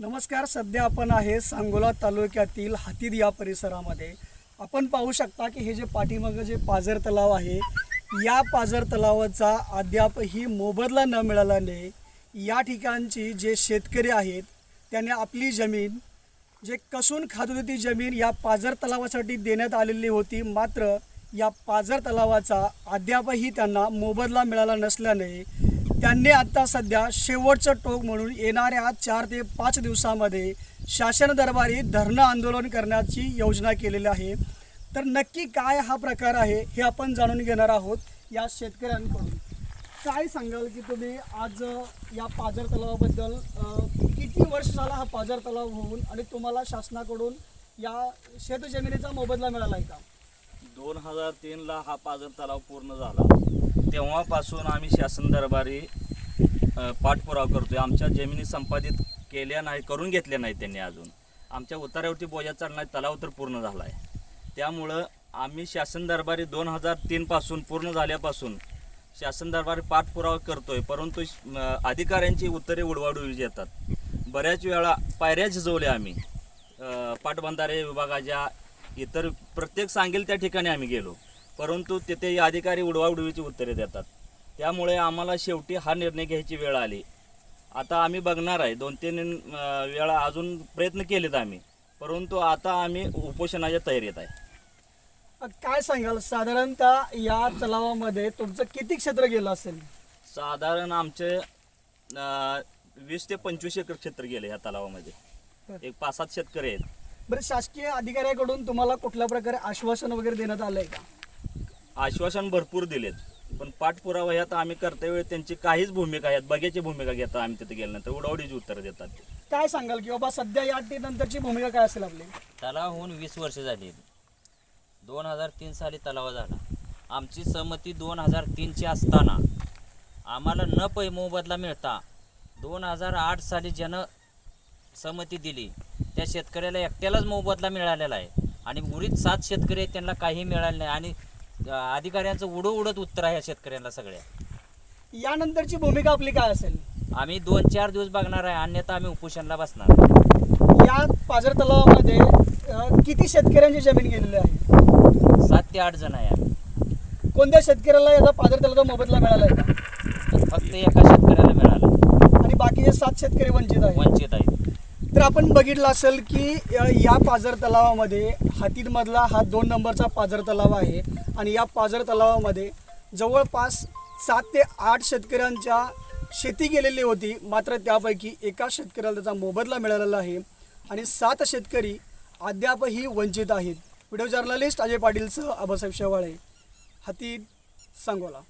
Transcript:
नमस्कार सध्या आपण आहे सांगोला तालुक्यातील हातीद या परिसरामध्ये. आपण पाहू शकता की हे जे पाठीमागं जे पाझर तलाव आहे या पाझर तलावाचा अद्यापही मोबदला न मिळाल्याने या ठिकाणची जे शेतकरी आहेत त्याने आपली जमीन जे कसून खात होती ती जमीन या पाझर तलावासाठी देण्यात आलेली होती. मात्र या पाझर तलावाचा अद्यापही त्यांना मोबदला मिळाला नसल्याने त्यांनी आता सध्या शेवटचं टोक म्हणून येणाऱ्या चार ते पाच दिवसामध्ये शासन दरबारी धरणं आंदोलन करण्याची योजना केलेली आहे. तर नक्की काय हा प्रकार आहे हे आपण जाणून घेणार आहोत या शेतकऱ्यांकडून. काय सांगाल की तुम्ही आज या पाझर तलावाबद्दल किती वर्ष झाला हा पाझर तलाव होऊन आणि तुम्हाला शासनाकडून या शेतजमिनीचा मोबदला मिळाला आहे का? दोन हजार तीनला हा पाजर तलाव पूर्ण झाला. तेव्हापासून आम्ही शासन दरबारी पाठपुराव करतो आहे आमच्या जमिनी संपादित केल्या नाही करून घेतल्या नाही त्यांनी अजून. आमच्या उतार्यावरती बोजा चढणार तलाव तर पूर्ण झाला आहे त्यामुळं आम्ही शासन दरबारी दोन हजार तीनपासून पूर्ण झाल्यापासून शासन दरबारी पाठपुरावा करतो आहे परंतु अधिकाऱ्यांची उत्तरे उडवाडूळ येतात. बऱ्याच वेळा पायऱ्या झिजवल्या आम्ही. पाटबंधारे विभागाच्या इतर प्रत्येक सांगेल त्या ठिकाणी आम्ही गेलो. परंतु तिथे अधिकारी उडवाउडवीची उत्तरे देतात. त्यामुळे आम्हाला शेवटी हा निर्णय घ्यायची वेळ आली. आता आम्ही बघणार आहे. दोन तीन वेळा अजून प्रयत्न केलेत आम्ही. परंतु आता आम्ही उपोषणाच्या तयारीत आहे. काय सांगाल? साधारणतः या तलावामध्ये तुमचं किती क्षेत्र गेलं असेल? साधारण आमचे वीस ते पंचवीस एकर क्षेत्र गेले ह्या तलावामध्ये. एक पाच सात शेतकरी आहेत. बरं शासकीय अधिकाऱ्याकडून तुम्हाला कुठल्या प्रकारे आश्वासन वगैरे देण्यात आलंय का? आश्वासन भरपूर दिलेत पण पाठपुरावा ह्यात आम्ही करतेवेळी त्यांची काहीच भूमिका आहेत बघ्याची भूमिका घेतात आम्ही तिथे गेल्यानंतर. उडावडीची उत्तरं देतात. ते. काय सांगाल की बाबा सध्या या नंतरची भूमिका काय असेल आपली? तलाव होऊन वीस वर्ष झाली. दोन हजार तीन साली तलाव झाला. आमची सहमती दोन हजार तीनची असताना आम्हाला न पै मोबदला मिळता दोन हजार आठ साली ज्यानं सहमती दिली त्या शेतकऱ्याला एकट्यालाच मोबदला मिळालेला आहे. आणि उरीत सात शेतकरी आहेत त्यांना काही मिळालं नाही. आणि अधिकाऱ्यांचं उडू उडत उत्तर आहे या शेतकऱ्यांना सगळ्या. यानंतरची भूमिका आपली काय असेल? आम्ही दोन चार दिवस बघणार आहे अन्यथा आम्ही उपोषणला बसणार या पाझर तलावामध्ये अ, किती शेतकऱ्यांची जमीन गेलेली आहे? सात ते आठ जण आहे आम्ही. कोणत्या शेतकऱ्याला याचा पाझर तलावाचा मोबदला मिळाला आहे? का फक्त एका शेतकऱ्याला मिळालं. आणि बाकीचे सात शेतकरी वंचित आहेत? वंचित आहेत. तर आपण बघितलं असेल की या पाझर तलावामध्ये हातीमधला हा दोन नंबरचा पाझर तलाव आहे. आणि या पाझर तलावामध्ये जवळपास सात ते आठ शेतकऱ्यांच्या शेती गेलेली होती. मात्र त्यापैकी एका शेतकऱ्याला त्याचा मोबदला मिळालेला आहे. आणि सात शेतकरी अद्यापही वंचित आहेत. व्हिडिओ जर्नलिस्ट अजय पाटीलसह आबासाहेब शेवाळे. हाती सांगोला.